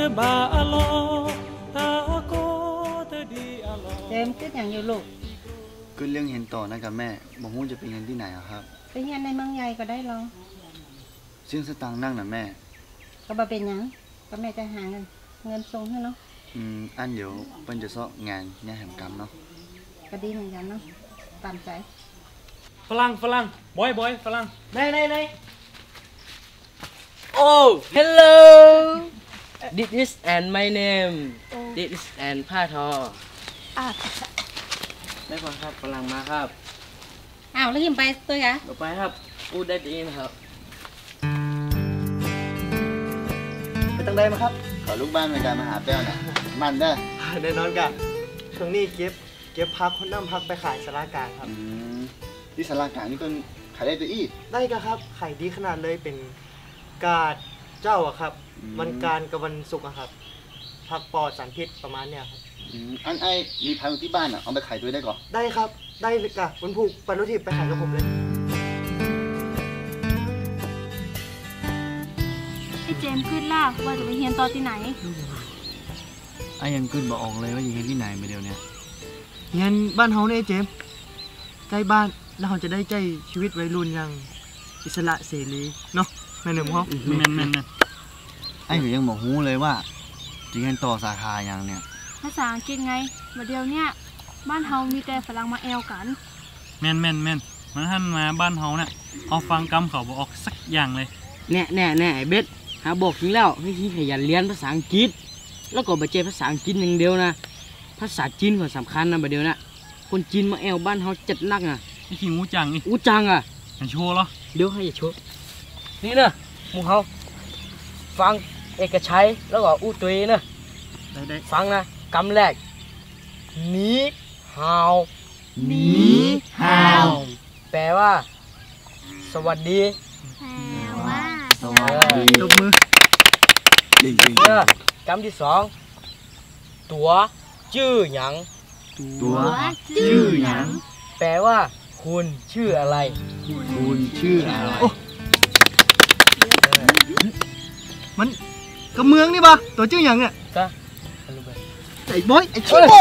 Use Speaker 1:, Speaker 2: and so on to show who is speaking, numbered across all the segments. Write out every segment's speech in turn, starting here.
Speaker 1: te ba alo Ta ko te di alo
Speaker 2: เจมส์คิดอย่างอยู่ลูก
Speaker 3: ก็เรื่องเห็นต่อนะกับแม่บอกฮู้จะไปเรียนที่ไหนอะครับ
Speaker 2: ไปเรียนในเมืองใหญ่ก็ได้หรอ
Speaker 3: ซึ่งสตางค์นั่งนะแม่
Speaker 2: ก็บ่เป็นหยังก็แม่จะหาเงินเงินส่งให้เนาะ
Speaker 3: อืมอันเดี๋ยวเปิ้นจะเซาะงานย่าแหมกรรมเนาะ
Speaker 2: ก็ดีเหมือนกันเนาะตามใจ
Speaker 1: ฝรั่งฝรั่งบอยบอยฝรั่ง
Speaker 4: Này này này. Oh, hello. This is and my name. This is and ผ้าทอ
Speaker 2: อ้าว
Speaker 4: ได้พอครับกำลังมาครับ
Speaker 2: อ้าวแล้วยิ้มไปตัวอะ
Speaker 4: ต่อไปครับพูดได้ดีนะครับ
Speaker 5: ไปตั้งได้มาครับ
Speaker 3: ขอลูกบ้านในการมาหาแป้วนะมันเด้อ
Speaker 5: แน่นอนกันช่วงนี้เก็บเก็บพักคนน้ำพักไปขายสารากลางครับ
Speaker 3: อืมที่สารากลางนี่ก็ขายได้ตัวอี้
Speaker 5: ได้ก็ครับขายดีขนาดเลยเป็นการ เจ้าอะครับ
Speaker 3: อืม
Speaker 5: วันการกับวันศุกร์อะครับพักปลอดสารพิษประมาณเนี้ยครับ
Speaker 3: อืมอันไอ้มีพันธุ์ที่บ้านอะเอาไปขายด้วยได้ก่อน
Speaker 5: ได้ครับได้เลยกะวันผูกปันรถทิพย์ไปขายกับผมเลย
Speaker 6: ไอ้เจมส์ขึ้นล่ะว่าจะไปเรียนต่อที่ไหน
Speaker 3: ไอ้ยังขึ้นบอกออกเลยว่าอยู่ที่ไหนมาเดียวเนี่ย
Speaker 5: งั้นบ้านเฮาเนี่ยเจมส์ใกล้บ้านแล้วเราจะได้ใจชีวิตวัยรุ่นอย่างอิสระเสรีเนาะ แม่หนุ่มเขา
Speaker 1: แม่นแม่นแม่น
Speaker 3: ไอ้หนูยังบอกฮู้เลยว่าจะเรียนต่อสาขาอย่างเนี่ย
Speaker 6: ภาษาอังกฤษไงวันเดียวเนี่ย บ้านเฮามีแต่ฝรั่งมาแอลกัน
Speaker 1: แม่นแม่นแม่นมันท่านมาบ้านเฮาน่ะเอาฟังกำเขาบอกออกสักอย่างเลย
Speaker 4: แน่แน่แน่ไอ้เบสหาบอกจริงแล้วให้ที่ขยันเรียนภาษาอังกฤษ แล้วก็บาเจภาษาอังกฤษอย่างเดียวนะ ภาษาจีนก็สำคัญนะบาเดียวนะคนจีนมาแอลบ้านเฮาจัดหนักอะ
Speaker 1: ไอ้ขี้งูจังนี่
Speaker 4: อู้จังอะ
Speaker 1: ให้โชว์เหรอ
Speaker 4: เดี๋ยวให้อย่าชด นี่นะหมูเฮาฟังเอกชัยแล้วก็อู้ตัวเองนะ
Speaker 5: ได้ได้
Speaker 4: ฟังนะกำแรกหนีฮาว
Speaker 2: หนี
Speaker 4: ฮาวแปลว่า สวัสดี
Speaker 6: แต่ว่า
Speaker 4: สวัสดี
Speaker 5: ตบมือ
Speaker 3: จริง
Speaker 4: เนอะกำที่สองตัวชื่อหยัง
Speaker 3: ๆตัว
Speaker 6: ชื่อหยัง
Speaker 4: แปลว่า คุณชื่ออะไร
Speaker 3: คุณชื่ออะไร
Speaker 5: มันกับเมืองนี่ปะตัวชื่ออย่างเนี่ย
Speaker 4: ก็
Speaker 5: ไอ้บอยไอ้ชิโบ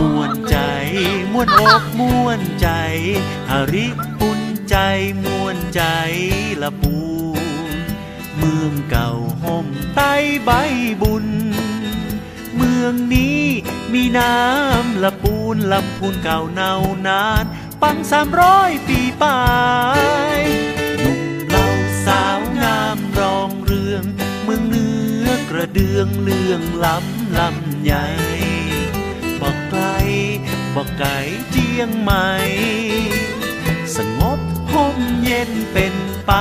Speaker 7: ม่วนใจม่วนอกม่วนใจหาริปุ่นใจม่วนใจละปู เมืองเก่าห่มใต้ใบบุญเมื องนี้ มีน้ำละปูนลำพูนเก่าเนานาน ปังสามร้อยปีไปหนุ่มเล่าสาวงามรองเรือง เมืองเนื้อกระเดืองเลืองล้ำลำใหญ่บอกไกลบอกไกลเจียงใหม่ สงบห่มเย็นเป็นไป